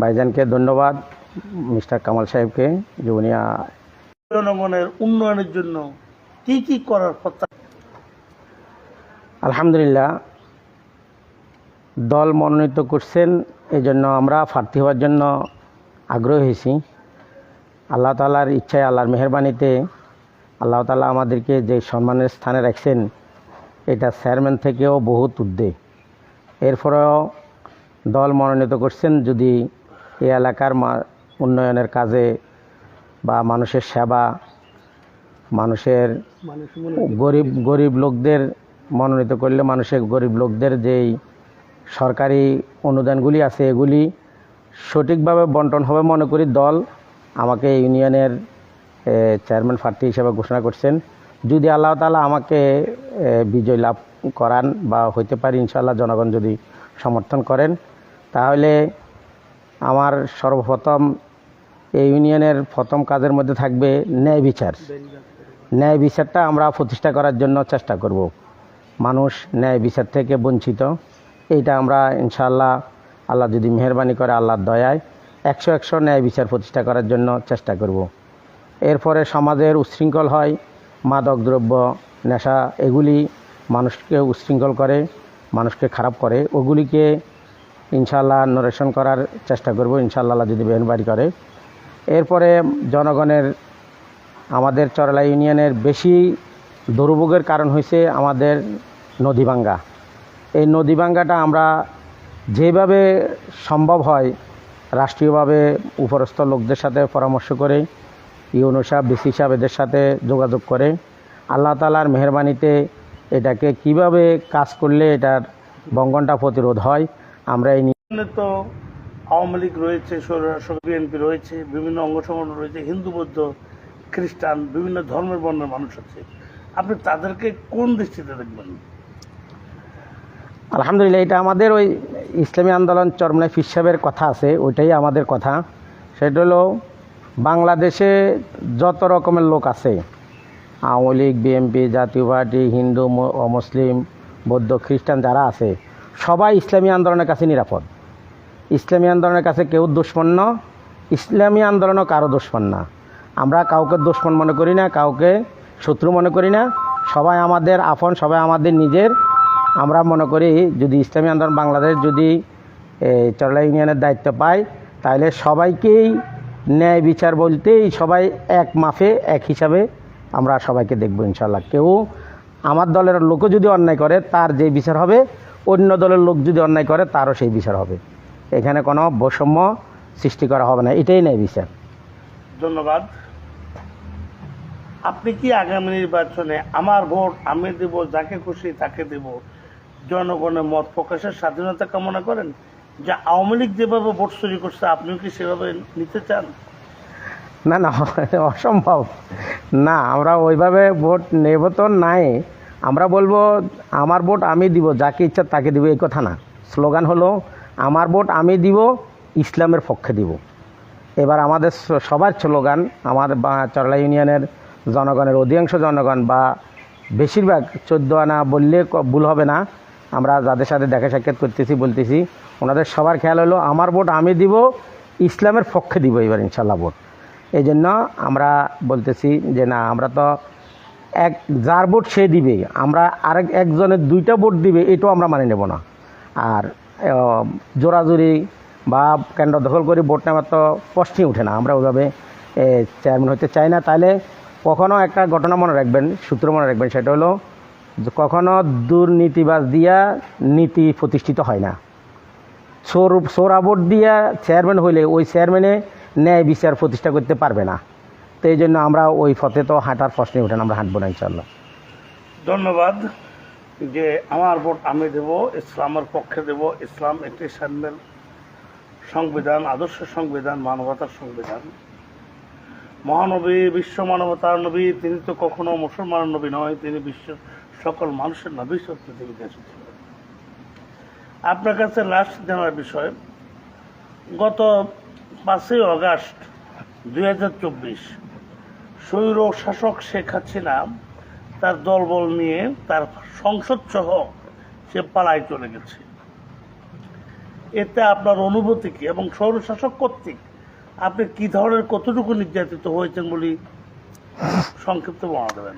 ভাইজানকে ধন্যবাদ মিস্টার কামাল সাহেবকে যে উনি জনগণের উন্নয়নের জন্য কি কি করার প্রত্যাশা? আলহামদুলিল্লাহ দল মনোনীত করছেন এই জন্য আমরা প্রার্থী হওয়ার জন্য আগ্রহী হয়েছি। আল্লাহ তালার ইচ্ছায় আল্লাহর মেহরবানিতে আল্লাহ তালা আমাদেরকে যে সম্মানের স্থানে রাখছেন এটা চেয়ারম্যান থেকেও বহুত ঊর্ধ্বে। এরপরেও দল মনোনীত করছেন যদি এই এলাকার উন্নয়নের কাজে বা মানুষের সেবা, মানুষের গরিব গরিব লোকদের মনোনীত করলে মানুষের গরিব লোকদের যেই সরকারি অনুদানগুলি আছে, এগুলি সঠিকভাবে বন্টন হবে মনে করি দল আমাকে ইউনিয়নের চেয়ারম্যান প্রার্থী হিসেবে ঘোষণা করছেন। যদি আল্লাহ তালা আমাকে বিজয় লাভ করান বা হইতে পারি ইনশাল্লাহ জনগণ যদি সমর্থন করেন। তাহলে আমার সর্বপ্রথম এই ইউনিয়নের প্রথম কাজের মধ্যে থাকবে ন্যায় বিচার। ন্যায় বিচারটা আমরা প্রতিষ্ঠা করার জন্য চেষ্টা করব। মানুষ ন্যায় বিচার থেকে বঞ্চিত। এইটা আমরা ইনশাআল্লাহ আল্লাহ যদি মেহরবানি করে আল্লাহর দয়ায় একশো একশো ন্যায় বিচার প্রতিষ্ঠা করার জন্য চেষ্টা করব। এরপরে সমাজের উচ্ছৃঙ্খল হয়, মাদক, দ্রব্য, নেশা, এগুলি মানুষকে উচ্ছৃঙ্খল করে, মানুষকে খারাপ করে। ওগুলিকে ইনশাআল্লাহ নরেশন করার চেষ্টা করব ইনশাল্লাহ যদি মেহরবানি করে। এরপরে জনগণের, আমাদের চরলা ইউনিয়নের বেশি দুর্ভোগের কারণ হয়েছে আমাদের নদী ভাঙ্গা। এই নদী ভাঙ্গাটা আমরা যেভাবে সম্ভব হয় রাষ্ট্রীয়ভাবে উপরস্থ লোকদের সাথে পরামর্শ করে ইউনো সাহেব বিসি সাহেব এদের সাথে যোগাযোগ করে, আল্লাহ তালার মেহরবানিতে এটাকে কীভাবে কাজ করলে এটার বঙ্গনটা প্রতিরোধ হয় আমরা এই তো আওয়ামী লীগ রয়েছে বিএনপি রয়েছে বিভিন্ন অঙ্গ সংগঠন রয়েছে হিন্দু বৌদ্ধ খ্রিস্টান বিভিন্ন ধর্মের বর্ণের মানুষ আছে। আপনি তাদেরকে কোন দৃষ্টিতে দেখবেন? আলহামদুলিল্লাহ এটা আমাদের ওই ইসলামী আন্দোলন চরমনাই ফির সাহেবের কথা আছে ওইটাই আমাদের কথা। সেটা হলো বাংলাদেশে যত রকমের লোক আছে আওয়ামী লীগ বিএনপি জাতীয় পার্টি হিন্দু মুসলিম বৌদ্ধ খ্রিস্টান যারা আছে সবাই ইসলামী আন্দোলনের কাছে নিরাপদ। ইসলামী আন্দোলনের কাছে কেউ দুশ্মন না, ইসলামী আন্দোলনও কারও দুশ্মন না। আমরা কাউকে দুশ্মন মনে করি না, কাউকে শত্রু মনে করি না। সবাই আমাদের আপন, সবাই আমাদের নিজের। আমরা মনে করি যদি ইসলামী আন্দোলন বাংলাদেশ যদি চরলা ইউনিয়নের দায়িত্ব পায়, তাহলে সবাইকেই ন্যায় বিচার বলতেই সবাই এক মাফে, এক হিসাবে আমরা সবাইকে দেখব ইনশাল্লাহ কেউ আমার দলের লোকও যদি অন্যায় করে, তার যে বিচার হবে অন্য দলের লোক যদি অন্যায় করে তারও সেই বিচার হবে। এখানে কোনো বৈষম্য সৃষ্টি করা হবে না। এটাই নেই বিচার। ধন্যবাদ। আপনি কি আগামী নির্বাচনে আমার ভোট আমি দেব যাকে খুশি তাকে দেব জনগণের মত প্রকাশের স্বাধীনতা কামনা করেন? যে আওয়ামী লীগ যেভাবে ভোট চুরি করছে আপনিও কি সেভাবে নিতে চান? না না অসম্ভব। না আমরা ওইভাবে ভোট নেব তো নাই। আমরা বলব, আমার ভোট আমি দিব, যাকে ইচ্ছা তাকে দিব। এই কথা না। স্লোগান হলো, আমার ভোট আমি দিব, ইসলামের পক্ষে দিব। এবার আমাদের সবার স্লোগান আমার চরলা ইউনিয়নের জনগণের অধিকাংশ জনগণ বা বেশিরভাগ চোদ্দ আনা বললে ভুল হবে না। আমরা যাদের সাথে দেখা সাক্ষাৎ করতেছি, বলতেছি, ওনাদের সবার খেয়াল হলো, আমার ভোট আমি দিব, ইসলামের পক্ষে দিব এবার ইনশাল্লাহ ভোট। এই জন্য আমরা বলতেছি যে, না, আমরা তো এক, যার ভোট সে দিবে। আমরা আরেক একজনের দুইটা ভোট দিবে, এটাও আমরা মানে নেব না। আর জোরাজুরি বা কেন্দ্র দখল করে ভোট নেওয়ার তো প্রশ্নই ওঠে না। আমরা ওইভাবে চেয়ারম্যান হতে চাই না। তাহলে কখনো একটা ঘটনা মনে রাখবেন, সূত্র মনে রাখবেন, সেটা হলো যে কখনো দুর্নীতিবাজ দিয়া নীতি প্রতিষ্ঠিত হয় না। সোর সোরা ভোট দিয়া চেয়ারম্যান হইলে ওই চেয়ারম্যানে ন্যায় বিচার প্রতিষ্ঠা করতে পারবে না। তো এই জন্য আমরা ওই পথে তো হাঁটার প্রশ্নই ওঠে না আমরা হাঁটবো না ইনশাল্লাহ ধন্যবাদ যে আমার ভোট আমি দেব, ইসলামের পক্ষে দেব। ইসলাম একটি সাম্যের সংবিধান, আদর্শ সংবিধান, মানবতার সংবিধান। মহানবী, বিশ্ব মানবতার নবী, তিনি তো কখনো মুসলমানের নবী নয়, তিনি বিশ্ব সকল মানুষের নবী সব পৃথিবীতে এসেছিলেন আপনার কাছে লাস্ট জানার বিষয়, গত পাঁচই অগাস্ট দুই হাজার চব্বিশ স্বৈর শাসক শেখ হাসিনা তার দলবল নিয়ে তার সংসদ সহ সে পালায় চলে গেছে। এতে আপনার অনুভূতি কি এবং স্বৈরশাসক কর্তৃক আপনি কি ধরনের কতটুকু নির্যাতিত হয়েছেন বলে সংক্ষিপ্ত বলা দেবেন?